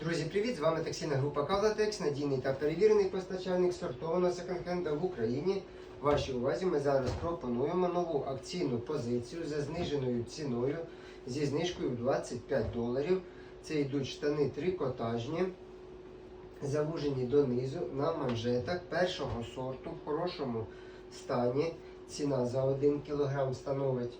Друзі, привіт! З вами таксійна група Кавлатекс, надійний та перевірений постачальник сортованого секонд-хенда в Україні. Вашій увазі ми зараз пропонуємо нову акційну позицію за зниженою ціною зі знижкою в 25 доларів. Це йдуть штани трикотажні, завужені донизу на манжетах першого сорту в хорошому стані. Ціна за 1 кг становить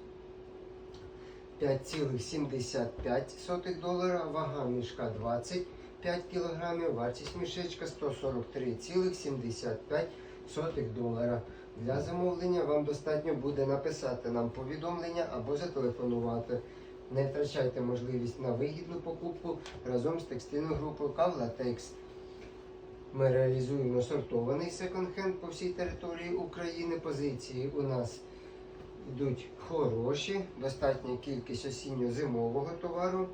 5,75 долара, вага мішка 25 кг, вартість мішечка 143,75 долара. Для замовлення вам достатньо буде написати нам повідомлення або зателефонувати. Не втрачайте можливість на вигідну покупку разом з текстильною групою Кавлатекс. Ми реалізуємо сортований секонд-хенд по всій території України. Позиції у нас йдуть хороші, достатня кількість осінньо-зимового товару.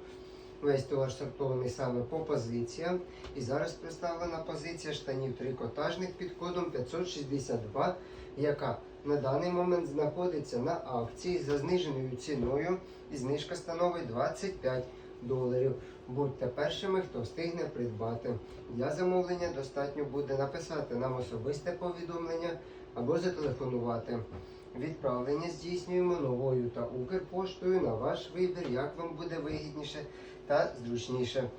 Весь товар сортований саме по позиціям. І зараз представлена позиція штанів трикотажних під кодом 562, яка на даний момент знаходиться на акції за зниженою ціною. І знижка становить 25 доларів. Будьте першими, хто встигне придбати. Для замовлення достатньо буде написати нам особисте повідомлення або зателефонувати. Відправлення здійснюємо новою та Укрпоштою на ваш вибір, як вам буде вигідніше та зручніше.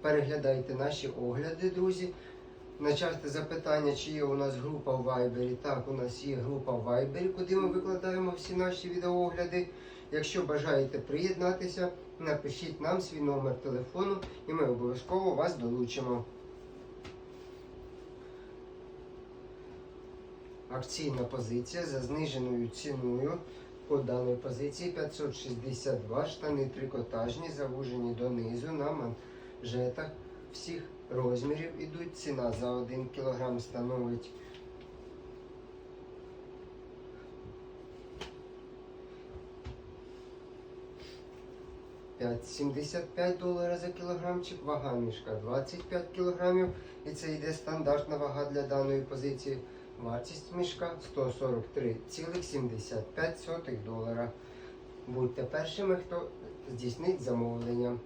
Переглядайте наші огляди, друзі. На запитання, чи є у нас група в Viber. Так, у нас є група в Viber, куди ми викладаємо всі наші відеоогляди. Якщо бажаєте приєднатися, напишіть нам свій номер телефону і ми обов'язково вас долучимо. Акційна позиція за зниженою ціною по даної позиції 562 штани трикотажні, завужені донизу на манжетах всіх розмірів ідуть. Ціна за 1 кг становить 5,75 долара за кілограмчик, вага мішка 25 кілограмів. І це йде стандартна вага для даної позиції. Вартість мішка 143,75 долара. Будьте першими, хто здійснить замовлення.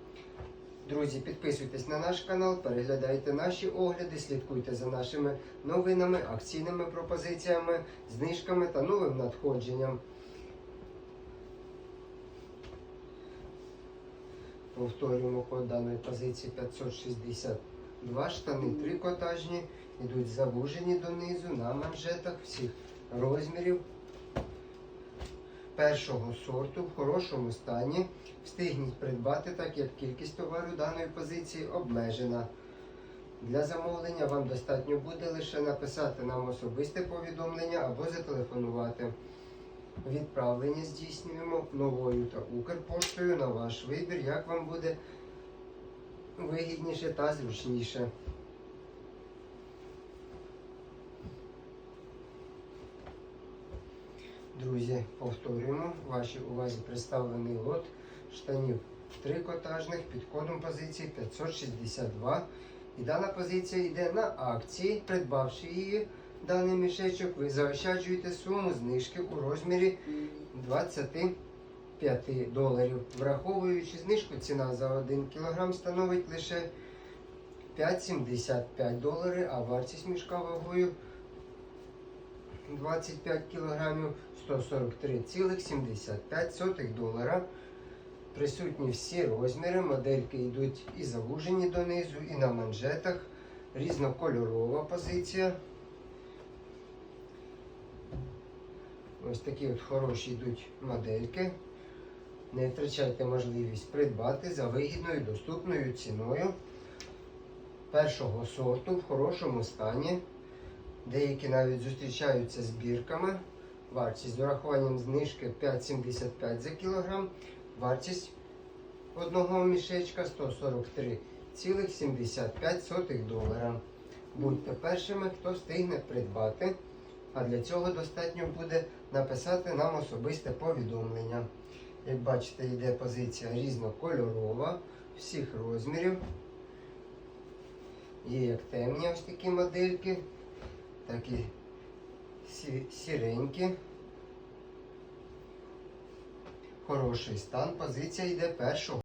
Друзі, підписуйтесь на наш канал, переглядайте наші огляди, слідкуйте за нашими новинами, акційними пропозиціями, знижками та новим надходженням. Повторюємо код даної позиції 562 штани трикотажні, йдуть завужені донизу на манжетах всіх розмірів першого сорту в хорошому стані. Встигніть придбати, так як кількість товару даної позиції обмежена. Для замовлення вам достатньо буде лише написати нам особисте повідомлення або зателефонувати. Відправлення здійснюємо новою та Укрпоштою на ваш вибір, як вам буде вигідніше та зручніше. Друзі, повторюємо, вашій увазі представлений лот штанів трикотажних під кодом позиції 562. І дана позиція йде на акції. Придбавши її, даний мішечок, ви заощаджуєте суму знижки у розмірі 25 доларів. Враховуючи знижку, ціна за 1 кг становить лише 5,75 доларів, а вартість мішка вагою 25 кг 143,75 долара. Присутні всі розміри, модельки йдуть і завужені донизу, і на манжетах. Різнокольорова позиція. Ось такі от хороші йдуть модельки. Не втрачайте можливість придбати за вигідною доступною ціною першого сорту в хорошому стані. Деякі навіть зустрічаються збірками. Вартість з урахуванням знижки 5,75 за кілограм. Вартість одного мішечка 143,75 долара. Будьте першими, хто встигне придбати. А для цього достатньо буде написати нам особисте повідомлення. Як бачите, йде позиція різнокольорова, всіх розмірів. Є як темні ось такі модельки, так і сіренькі. Хороший стан. Позиція йде першого.